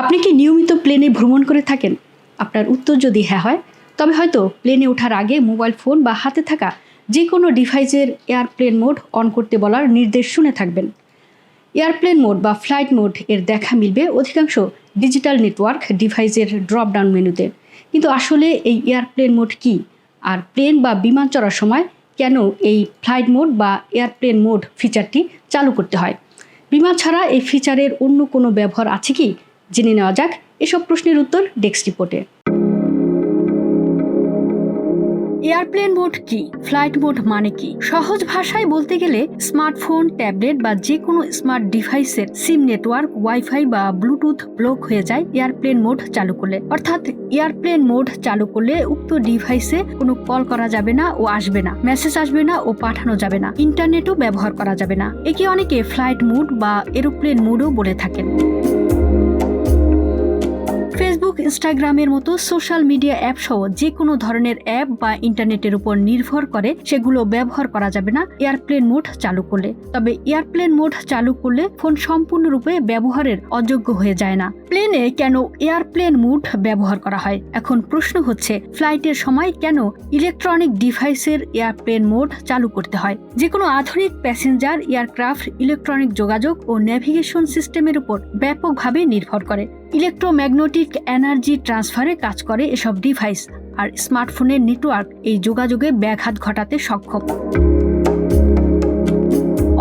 আপনি কি নিয়মিত প্লেনে ভ্রমণ করে থাকেন? আপনার উত্তর যদি হ্যাঁ হয়, তবে হয়তো প্লেনে ওঠার আগে মোবাইল ফোন বা হাতে থাকা যে কোনো ডিভাইসের এয়ারপ্লেন মোড অন করতে বলার নির্দেশ শুনে থাকবেন। এয়ারপ্লেন মোড বা ফ্লাইট মোড এর দেখা মিলবে অধিকাংশ ডিজিটাল নেটওয়ার্ক ডিভাইসের ড্রপডাউন মেনুতে। কিন্তু আসলে এই এয়ারপ্লেন মোড কি? আর প্লেন বা বিমান চড়ার সময় কেন এই ফ্লাইট মোড বা এয়ারপ্লেন মোড ফিচারটি চালু করতে হয়? বিমান ছাড়া এই ফিচারের অন্য কোনো ব্যবহার আছে কি? জেনে নেওয়া যাক এসব প্রশ্নের উত্তর ডেস্ক রিপোর্টে। এয়ারপ্লেন মোড কি? ফ্লাইট মোড মানে কি? সহজ ভাষায় বলতে গেলে স্মার্টফোন, ট্যাবলেট বা যে কোনো স্মার্ট ডিভাইসের সিম নেটওয়ার্ক, ওয়াইফাই বা ব্লুটুথ ব্লক হয়ে যায় এয়ারপ্লেন মোড চালু করলে। অর্থাৎ এয়ারপ্লেন মোড চালু করলে উক্ত ডিভাইসে কোনো কল করা যাবে না ও আসবে না, মেসেজ আসবে না ও পাঠানো যাবে না, ইন্টারনেটও ব্যবহার করা যাবে না। একে অনেকে ফ্লাইট মোড বা এরোপ্লেন মোডও বলে থাকেন। ফেসবুক ইনস্টাগ্রামের মতো সোশ্যাল মিডিয়া অ্যাপ সহ যে কোনো ধরনের অ্যাপ বা ইন্টারনেটের উপর নির্ভর করে সেগুলো ব্যবহার করা যাবে না এয়ারপ্লেন মোড চালু করলে। তবে এয়ারপ্লেন মোড চালু করলে ফোন সম্পূর্ণরূপে ব্যবহারের অযোগ্য হয়ে যায় না। প্লেনে কেন এয়ারপ্লেন মোড ব্যবহার করা হয়? এখন প্রশ্ন হচ্ছে ফ্লাইটের সময় কেন ইলেকট্রনিক ডিভাইসের এয়ারপ্লেন মোড চালু করতে হয়? যে কোনো আধুনিক প্যাসেঞ্জার এয়ারক্রাফট ইলেকট্রনিক যোগাযোগ ও নেভিগেশন সিস্টেমের উপর ব্যাপকভাবে নির্ভর করে। ইলেকট্রোম্যাগনেটিক এনার্জি ট্রান্সফারে কাজ করে এসব ডিভাইস, আর স্মার্টফোনের নেটওয়ার্ক এই যোগাযোগে ব্যাঘাত ঘটাতে সক্ষম।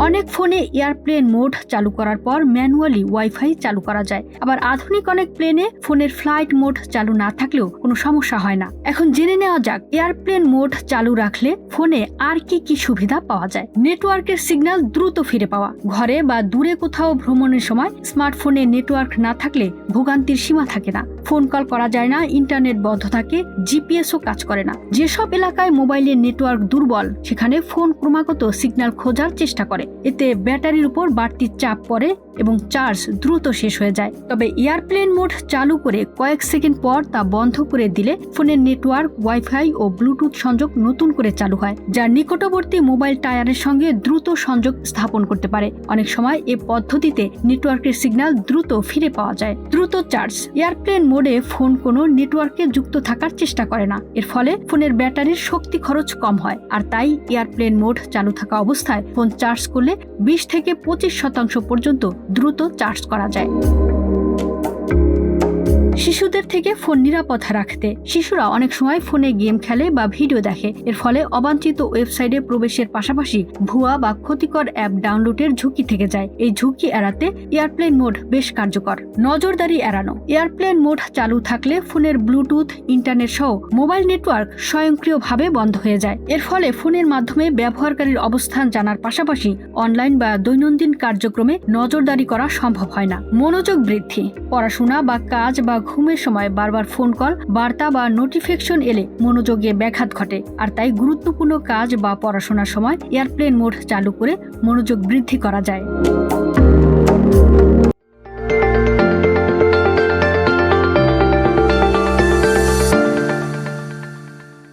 অনেক ফোনে এয়ারপ্লেন মোড চালু করার পর ম্যানুয়ালি ওয়াইফাই চালু করা যায়। আবার আধুনিক অনেক প্লেনে ফোনের ফ্লাইট মোড চালু না থাকলেও কোনো সমস্যা হয় না। এখন জেনে নেওয়া যাক, এয়ারপ্লেন মোড চালু রাখলে ফোনে আর কি কি সুবিধা পাওয়া যায়? নেটওয়ার্কের সিগন্যাল দ্রুত ফিরে পাওয়া। ঘরে বা দূরে কোথাও ভ্রমণের সময় স্মার্টফোনে নেটওয়ার্ক না থাকলে ভোগান্তির সীমা থাকে না। ফোন কল করা যায় না, ইন্টারনেট বন্ধ থাকে, জিপিএসও কাজ করে না। যেসব এলাকায় মোবাইলের নেটওয়ার্ক দুর্বল, সেখানে ফোন ক্রমাগত সিগন্যাল খোঁজার চেষ্টা করে। এতে ব্যাটারির উপর বাড়তি চাপ পড়ে এবং চার্জ দ্রুত শেষ হয়ে যায়। তবে এয়ারপ্লেন মোড চালু করে কয়েক সেকেন্ড পর তা বন্ধ করে দিলে ফোনের নেটওয়ার্ক, ওয়াইফাই ও ব্লুটুথ সংযোগ নতুন করে চালু হয়, যা নিকটবর্তী মোবাইল টায়ারের সঙ্গে দ্রুত সংযোগ স্থাপন করতে পারে। অনেক সময় এ পদ্ধতিতে নেটওয়ার্কের সিগন্যাল দ্রুত ফিরে পাওয়া যায়। দ্রুত চার্জ। এয়ারপ্লেন মোডে ফোন কোনো নেটওয়ার্কে যুক্ত থাকার চেষ্টা করে না। এর ফলে ফোনের ব্যাটারির শক্তি খরচ কম হয় আর তাই এয়ারপ্লেন মোড চালু থাকা অবস্থায় ফোন চার্জ করলে বিশ থেকে পঁচিশ শতাংশ পর্যন্ত দ্রুত চার্জ করা যায়। শিশুদের থেকে ফোন নিরাপদ রাখতে। শিশুরা অনেক সময় ফোনে গেম খেলে বা ভিডিও দেখে। এর ফলে অবাঞ্ছিত ওয়েবসাইটে প্রবেশের পাশাপাশি ভুয়া বা ক্ষতিকর অ্যাপ ডাউনলোডের ঝুঁকি থেকে যায়। এই ঝুঁকি এড়াতে এয়ারপ্লেন মোড বেশ কার্যকর। নজরদারি এড়ানো। এয়ারপ্লেন মোড চালু থাকলে ফোনের ব্লুটুথ, ইন্টারনেট সহ মোবাইল নেটওয়ার্ক স্বয়ংক্রিয়ভাবে বন্ধ হয়ে যায়। এর ফলে ফোনের মাধ্যমে ব্যবহারকারীর অবস্থান জানার পাশাপাশি অনলাইন বা দৈনন্দিন কার্যক্রমে নজরদারি করা সম্ভব হয় না। মনোযোগ বৃদ্ধি। পড়াশোনা বা কাজ বা ঘুমের সময় বারবার ফোন কল বার্তা বা নোটিফিকেশন এলে মনোযোগে ব্যাঘাত ঘটে। আর তাই গুরুত্বপূর্ণ কাজ বা পড়াশোনার সময় এয়ারপ্লেন মোড চালু করে মনোযোগ বৃদ্ধি করা যায়।